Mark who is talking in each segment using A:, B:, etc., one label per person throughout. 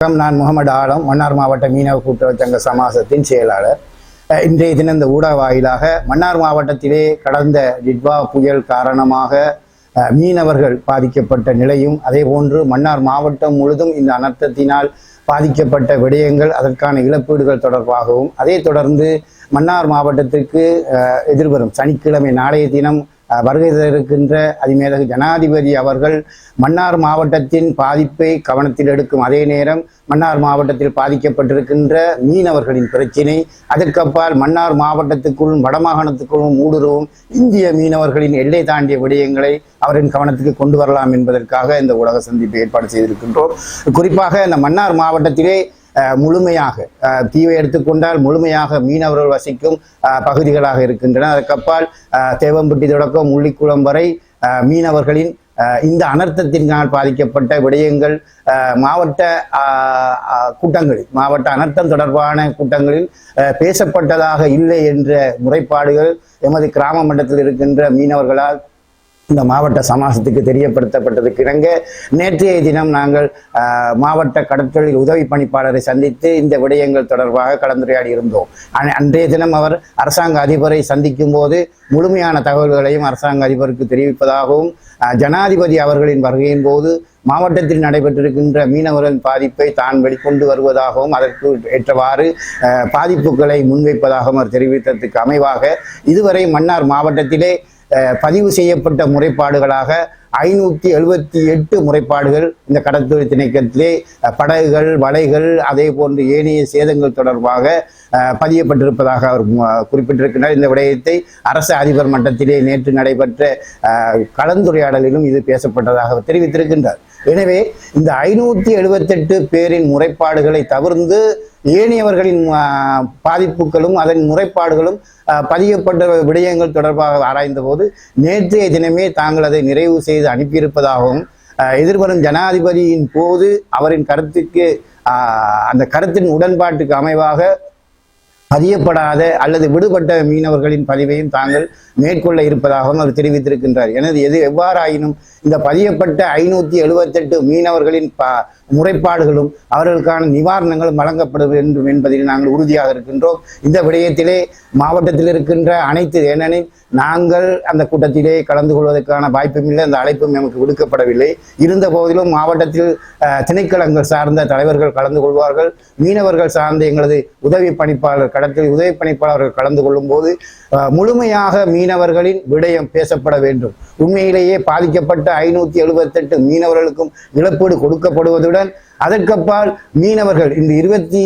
A: வணக்கம். நான் முகமது ஆலம் மன்னார் மாவட்ட மீனவ கூட்டுறவு சங்க சமாசத்தின் செயலாளர். இன்றைய தினம் இந்த ஊடக வாயிலாக மன்னார் மாவட்டத்திலே கடந்த டிட்வா புயல் காரணமாக மீனவர்கள் பாதிக்கப்பட்ட நிலையும் அதே போன்று மன்னார் மாவட்டம் முழுதும் இந்த அனர்த்தத்தினால் பாதிக்கப்பட்ட விடயங்கள் அதற்கான இழப்பீடுகள் தொடர்பாகவும் அதே தொடர்ந்து மன்னார் மாவட்டத்திற்கு எதிர்வரும் சனிக்கிழமை நாளைய தினம் வருகை இருக்கின்ற அதிமேலக ஜனாதிபதி அவர்கள் மன்னார் மாவட்டத்தின் பாதிப்பை கவனத்தில் எடுக்கும் அதே நேரம் மன்னார் மாவட்டத்தில் பாதிக்கப்பட்டிருக்கின்ற மீனவர்களின் பிரச்சினை அதற்கப்பால் மன்னார் மாவட்டத்துக்குள்ளும் வடமாகாணத்துக்குள்ளும் ஊடுருவும் இந்திய மீனவர்களின் எல்லை தாண்டிய விடயங்களை அவரின் கவனத்துக்கு கொண்டு வரலாம் என்பதற்காக இந்த உலக சந்திப்பை ஏற்பாடு செய்திருக்கின்றோம். குறிப்பாக இந்த மன்னார் மாவட்டத்திலே முழுமையாக தீவை எடுத்துக்கொண்டால் முழுமையாக மீனவர்கள் வசிக்கும் பகுதிகளாக இருக்கின்றன. அதற்கப்பால் தேவம்பட்டி தொடக்கம் முள்ளிக்குளம் வரை மீனவர்களின் இந்த அனர்த்தத்தினால் பாதிக்கப்பட்ட விடயங்கள் மாவட்ட கூட்டங்களில் மாவட்ட அனர்த்தம் தொடர்பான கூட்டங்களில் பேசப்பட்டதாக இல்லை என்ற முறைப்பாடுகள் எமது கிராம மண்டலத்தில் இருக்கின்ற மீனவர்களால் இந்த மாவட்ட சமாசத்துக்கு தெரியப்படுத்தப்பட்டதுக்கு இணங்க நேற்றைய தினம் நாங்கள் மாவட்ட கடற்றொழில் உதவி பணிப்பாளரை சந்தித்து இந்த விடயங்கள் தொடர்பாக கலந்துரையாடி இருந்தோம். அன்றைய தினம் அவர் அரசாங்க அதிபரை சந்திக்கும் போது முழுமையான தகவல்களையும் அரசாங்க அதிபருக்கு தெரிவிப்பதாகவும் ஜனாதிபதி அவர்களின் வருகையின் போது மாவட்டத்தில் நடைபெற்றிருக்கின்ற மீனவர்களின் பாதிப்பை தான் வெளிக்கொண்டு வருவதாகவும் அதற்கு ஏற்றவாறு பாதிப்புகளை முன்வைப்பதாகவும் அவர் தெரிவித்ததற்கு அமைவாக இதுவரை மன்னார் மாவட்டத்திலே பதிவு செய்யப்பட்ட முறைப்பாடுகளாக ஐநூற்றி எழுபத்தி எட்டு முறைப்பாடுகள் இந்த கடற்தொழில் திணைக்கத்திலே படகுகள் வலைகள் அதே போன்று ஏனைய சேதங்கள் தொடர்பாக பதியப்பட்டிருப்பதாக அவர் மு- குறிப்பிட்டிருக்கிறார் இந்த விடயத்தை அரசு அதிபர் மட்டத்திலே நேற்று நடைபெற்ற கலந்துரையாடலிலும் இது பேசப்பட்டதாக அவர் தெரிவித்திருக்கின்றார். எனவே இந்த ஐநூற்றி எழுபத்தெட்டு பேரின் முறைப்பாடுகளை தவிர்த்து ஏனையவர்களின் பாதிப்புகளும் அதன் முறைப்பாடுகளும் பதியப்பட்ட விடயங்கள் தொடர்பாக ஆராய்ந்த போது நேற்றைய தினமே தாங்கள் அதை நிறைவு செய்து அனுப்பியிருப்பதாகவும் எதிர்வரும் ஜனாதிபதியின் போது அவரின் கருத்துக்கு அந்த கருத்தின் உடன்பாட்டுக்கு அமைவாக பதியப்படாத அல்லது விடுபட்ட மீனவர்களின் பதிவையும் தாங்கள் மேற்கொள்ள இருப்பதாகவும் அவர் தெரிவித்திருக்கின்றார். எனது எது எவ்வாறாயினும் இந்த பதியப்பட்ட ஐநூற்றி எழுபத்தெட்டு மீனவர்களின் ப முறைப்பாடுகளும் அவர்களுக்கான நிவாரணங்களும் வழங்கப்பட வேண்டும் என்பதில் நாங்கள் உறுதியாக இருக்கின்றோம். இந்த விடயத்திலே மாவட்டத்தில் இருக்கின்ற அனைத்து ஏனெனில் நாங்கள் அந்த கூட்டத்திலே கலந்து கொள்வதற்கான வாய்ப்பும் இல்லை அந்த அழைப்பும் நமக்கு விடுக்கப்படவில்லை. இருந்த போதிலும் மாவட்டத்தில் திணைக்களங்கள் சார்ந்த தலைவர்கள் கலந்து கொள்வார்கள். மீனவர்கள் சார்ந்த எங்களது உதவி பணிப்பாளர் கடத்தில் உதவி பணிப்பாளர்கள் கலந்து கொள்ளும் போது முழுமையாக மீனவர்களின் விடயம் பேசப்பட வேண்டும். உண்மையிலேயே பாதிக்கப்பட்ட ஐநூற்றி எழுபத்தெட்டு மீனவர்களுக்கும் இழப்பீடு கொடுக்கப்படுவதுடன் அதற்கப்பால் மீனவர்கள் இந்த இருபத்தி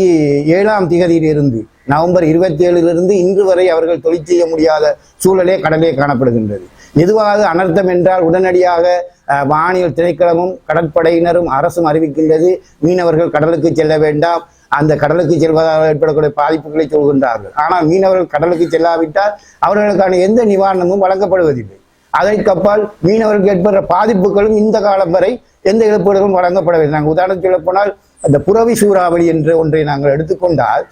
A: ஏழாம் திகதியிலிருந்து நவம்பர் இருபத்தி ஏழிலிருந்து இன்று வரை அவர்கள் தொழில் செய்ய முடியாத சூழலே கடலே காணப்படுகின்றது. மெதுவாக அனர்த்தம் என்றால் உடனடியாக அஹ், வானியல் திணைக்களமும் கடற்படையினரும் அரசும் அறிவிக்கின்றது மீனவர்கள் கடலுக்கு செல்ல வேண்டாம். அந்த கடலுக்கு செல்வதால் ஏற்படக்கூடிய பாதிப்புகளை சொல்கின்றார்கள். ஆனால் மீனவர்கள் கடலுக்கு செல்லாவிட்டால் அவர்களுக்கான எந்த நிவாரணமும் வழங்கப்படுவதில்லை. அதைக்கப்பால் மீனவர்களுக்கு ஏற்படுற பாதிப்புகளும் இந்த காலம் வரை எந்த இழப்பீடுகளும் வழங்கப்படவில்லை. நாங்கள் உதாரணத்துக்கு சொல்லப் போனால் அந்த புறவி சூறாவளி என்ற ஒன்றை நாங்கள் எடுத்துக்கொண்டால்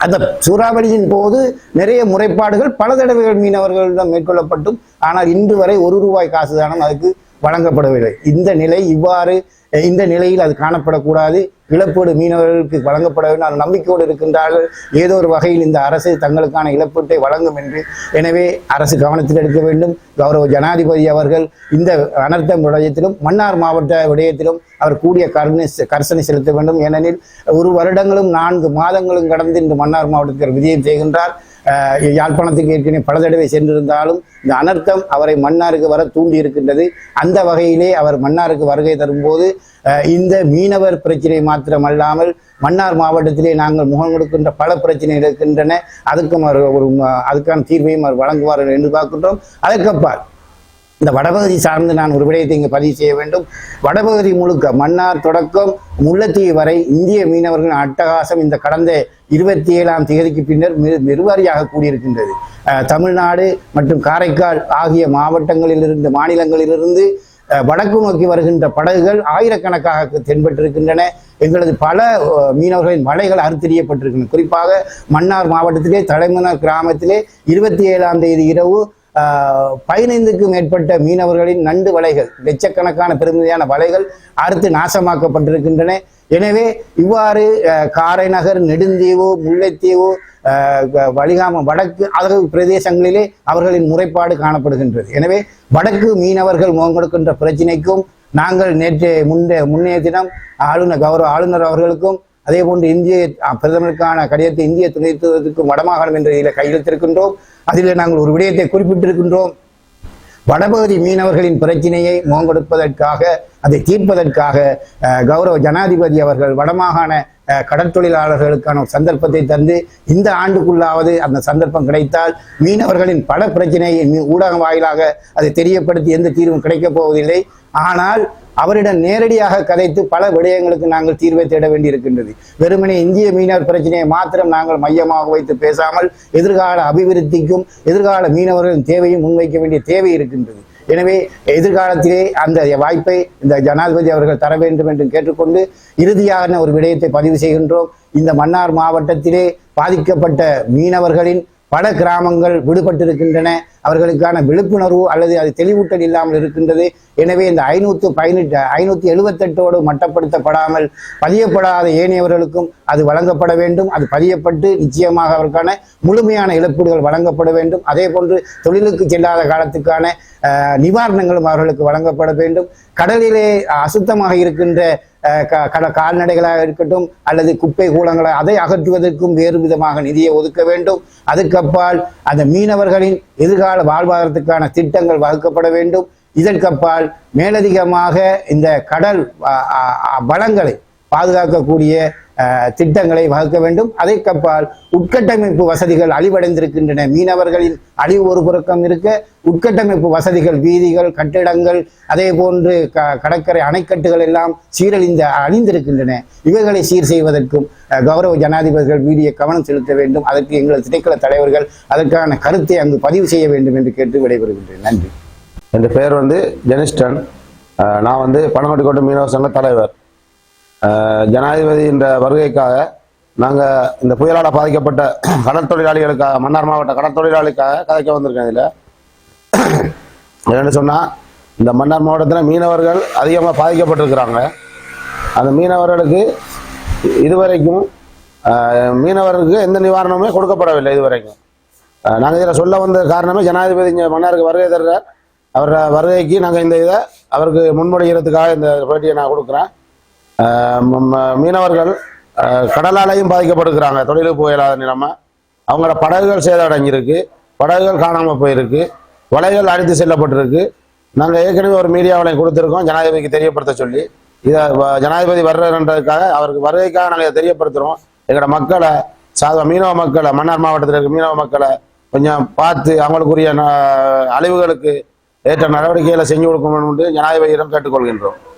A: அந்த சூறாவளியின் போது நிறைய முறைப்பாடுகள் பல தடவைகள் மீனவர்களிடம் மேற்கொள்ளப்பட்டும் ஆனால் இன்று வரை ஒரு ரூபாய் காசு தானம் அதுக்கு வழங்கப்படவில்லை. இந்த நிலை இவ்வாறு இந்த நிலையில் அது காணப்படக்கூடாது. இழப்பீடு மீனவர்களுக்கு வழங்கப்பட வேண்டும். அது நம்பிக்கையோடு இருக்கின்றார்கள். ஏதோ ஒரு வகையில் இந்த அரசு தங்களுக்கான இழப்பீட்டை வழங்கும் என்று. எனவே அரசு கவனத்தில் எடுக்க வேண்டும். கௌரவ ஜனாதிபதி அவர்கள் இந்த அனர்த்த விடயத்திலும் மன்னார் மாவட்ட விடயத்திலும் அவர் கூடிய கருணை கரிசனை செலுத்த வேண்டும். ஏனெனில் ஒரு வருடங்களும் நான்கு மாதங்களும் கடந்து இந்த மன்னார் மாவட்டத்தில் விஜயம் செய்கின்றார். யாழ்ப்பாணத்துக்கு ஏற்கனவே பல தடவை சென்றிருந்தாலும் இந்த அனர்த்தம் அவரை மன்னாருக்கு வர தூண்டி இருக்கின்றது அந்த வகையிலே அவர் மன்னாருக்கு வருகை தரும்போது இந்த மீனவர் பிரச்சனை மாத்திரமல்லாமல் மன்னார் மாவட்டத்திலே நாங்கள் முகம் கொடுக்கின்ற பல பிரச்சனைகள் இருக்கின்றன. அதுக்கும் அவர் ஒரு அதுக்கான தீர்வையும் அவர் வழங்குவார் என்று பார்க்கின்றோம். அதற்கப்பால் இந்த வடபகுதி சார்ந்து நான் ஒரு விடயத்தை இங்கே பதிவு செய்ய வேண்டும். வடபகுதி முழுக்க மன்னார் தொடக்கம் முல்லைத்தீவு வரை இந்திய மீனவர்களின் அட்டகாசம் இந்த கடந்த இருபத்தி ஏழாம் தேதிக்கு பின்னர் மிரு- பெருவாரியாக கூடியிருக்கின்றது. தமிழ்நாடு மற்றும் காரைக்கால் ஆகிய மாவட்டங்களிலிருந்து மாநிலங்களிலிருந்து வடக்கு நோக்கி வருகின்ற படகுகள் ஆயிரக்கணக்காக தென்பட்டிருக்கின்றன. எங்களது பல மீனவர்களின் வலைகள் அறுத்தெறியப்பட்டிருக்கின்றன. குறிப்பாக மன்னார் மாவட்டத்திலே தலைமன்னார் கிராமத்திலே இருபத்தி ஏழாம் தேதி இரவு பதினைந்துக்கும் மேற்பட்ட மீனவர்களின் நண்டு வலைகள் லட்சக்கணக்கான பெருமதியான வலைகள் அறுத்து நாசமாக்கப்பட்டிருக்கின்றன. எனவே இவ்வாறு காரைநகர் நெடுந்தீவு முல்லைத்தீவு வலிகாமம் வடக்கு அழகு பிரதேசங்களிலே அவர்களின் முறைப்பாடு காணப்படுகின்றது. எனவே வடக்கு மீனவர்கள் முகம் கொடுக்கின்ற பிரச்சினைக்கும் நாங்கள் நேற்று முன்னே முன்னைய தினம் ஆளுநர் கௌரவ ஆளுநர் அவர்களுக்கும் அதே போன்று இந்திய பிரதமருக்கான கடிதத்தை இந்திய துணை வடமாகாணம் என்ற இதில் கையெழுத்திருக்கின்றோம். அதில் நாங்கள் ஒரு விடயத்தை குறிப்பிட்டிருக்கின்றோம். வடபகுதி மீனவர்களின் பிரச்சினையை முகம் கொடுப்பதற்காக அதை தீர்ப்பதற்காக கௌரவ ஜனாதிபதி அவர்கள் வடமாகாண கடற்தொழிலாளர்களுக்கான சந்தர்ப்பத்தை தந்து இந்த ஆண்டுக்குள்ளாவது அந்த சந்தர்ப்பம் கிடைத்தால் மீனவர்களின் பல பிரச்சனையை ஊடக ஊடகம் வாயிலாக அதை தெரியப்படுத்தி எந்த தீர்வும் கிடைக்கப் போவதில்லை. ஆனால் அவரிடம் நேரடியாக கதைத்து பல விடயங்களுக்கு நாங்கள் தீர்வை தேட வேண்டியிருக்கின்றது. வெறுமனே இந்திய மீனவர் பிரச்சனையை மாத்திரம் நாங்கள் மையமாக வைத்து பேசாமல் எதிர்கால அபிவிருத்திக்கும் எதிர்கால மீனவர்களின் தேவையும் முன்வைக்க வேண்டிய தேவை இருக்கின்றது. எனவே எதிர்காலத்திலே அந்த வாய்ப்பை இந்த ஜனாதிபதி அவர்கள் தர வேண்டும் என்று கேட்டுக்கொண்டு இறுதியான ஒரு விடயத்தை பதிவு செய்கின்றோம். இந்த மன்னார் மாவட்டத்திலே பாதிக்கப்பட்ட மீனவர்களின் பல கிராமங்கள் விடுபட்டிருக்கின்றன. அவர்களுக்கான விழிப்புணர்வு அல்லது அது தெளிவூட்டல் இல்லாமல் இருக்கின்றது. எனவே இந்த ஐநூற்று பதினெட்டு ஐநூற்றி எழுபத்தெட்டோடு மட்டப்படுத்தப்படாமல் பதியப்படாத ஏனையவர்களுக்கும் அது வழங்கப்பட வேண்டும். அது பதியப்பட்டு நிச்சயமாக அவருக்கான முழுமையான இழப்பீடுகள் வழங்கப்பட வேண்டும். அதே போன்று தொழிலுக்கு செல்லாத காலத்துக்கான நிவாரணங்களும் அவர்களுக்கு வழங்கப்பட வேண்டும். கடலிலே அசுத்தமாக இருக்கின்ற கட கால்நடைகளாக இருக்கட்டும் அல்லது குப்பை கூலங்களை அதை அகற்றுவதற்கும் வேறு விதமாக நிதியை ஒதுக்க வேண்டும். அதுக்கப்பால் அந்த மீனவர்களின் எதிர்கால வாழ்வாதாரத்துக்கான திட்டங்கள் வகுக்கப்பட வேண்டும். இதற்கப்பால் மேலதிகமாக இந்த கடல் வளங்களை பாதுகாக்கக்கூடிய திட்டங்களை வகுக்க வேண்டும். அதற்கப்பால் உட்கட்டமைப்பு வசதிகள் அழிவடைந்திருக்கின்றன. மீனவர்களின் அழிவு ஒரு புறக்கம் இருக்க உட்கட்டமைப்பு வசதிகள் வீதிகள் கட்டிடங்கள் அதே போன்று க கடற்கரை அணைக்கட்டுகள் எல்லாம் சீரழிந்த அழிந்திருக்கின்றன. இவைகளை சீர் செய்வதற்கும் கௌரவ ஜனாதிபதிகள் வீடிய கவனம் செலுத்த வேண்டும். அதற்கு எங்களது திணைக்கள தலைவர்கள் அதற்கான கருத்தை அங்கு பதிவு செய்ய வேண்டும் என்று கேட்டு விடைபெறுகின்றேன். நன்றி.
B: என் பெயர் வந்து ஜெனிஸ்டன் நான் வந்து பனங்கோட்டிக்கோட்டை மீனவ சங்க தலைவர். ஜனாதிபதி என்ற வருகைக்காக நாங்கள் இந்த புயலால் பாதிக்கப்பட்ட கடல் தொழிலாளிகளுக்காக மன்னார் மாவட்ட கடல் தொழிலாளிக்காக கதைக்க வந்திருக்கேன் இதில். என்னென்னு சொன்னால் இந்த மன்னார் மாவட்டத்தில் மீனவர்கள் அதிகமாக பாதிக்கப்பட்டிருக்கிறாங்க. அந்த மீனவர்களுக்கு இதுவரைக்கும் மீனவர்களுக்கு எந்த நிவாரணமே கொடுக்கப்படவில்லை இதுவரைக்கும். நாங்கள் இதில் சொல்ல வந்த காரணமே ஜனாதிபதி இங்கே மன்னாருக்கு வருகை தர்றார். அவரோட வருகைக்கு நாங்கள் இந்த இதை அவருக்கு முன்மொழிகிறதுக்காக இந்த பேட்டியை நான் கொடுக்குறேன். மீனவர்கள் கடலாலையும் பாதிக்கப்படுகிறாங்க. தொழிலுக்கு போயிடாத நிலைமை. அவங்களோட படகுகள் சேதடைஞ்சிருக்கு. படகுகள் காணாமல் போயிருக்கு. வலைகள் அடித்து செல்லப்பட்டிருக்கு. நாங்கள் ஏற்கனவே ஒரு மீடியாவில் கொடுத்துருக்கோம். ஜனாதிபதிக்கு தெரியப்படுத்த சொல்லி. இதை வ- ஜனாதிபதி வர்றதுன்றதுக்காக அவருக்கு வருகைக்காக நாங்கள் இதை தெரியப்படுத்துகிறோம் எங்களோட மக்களை சாதா மீனவ மக்களை மன்னார் மாவட்டத்தில் இருக்க மீனவ மக்களை கொஞ்சம் பார்த்து அவங்களுக்குரிய ந- அழிவுகளுக்கு ஏற்ற நடவடிக்கைகளை செஞ்சு கொடுக்கணும்னு ஜனாதிபதியிடம் கேட்டுக்கொள்கின்றோம்.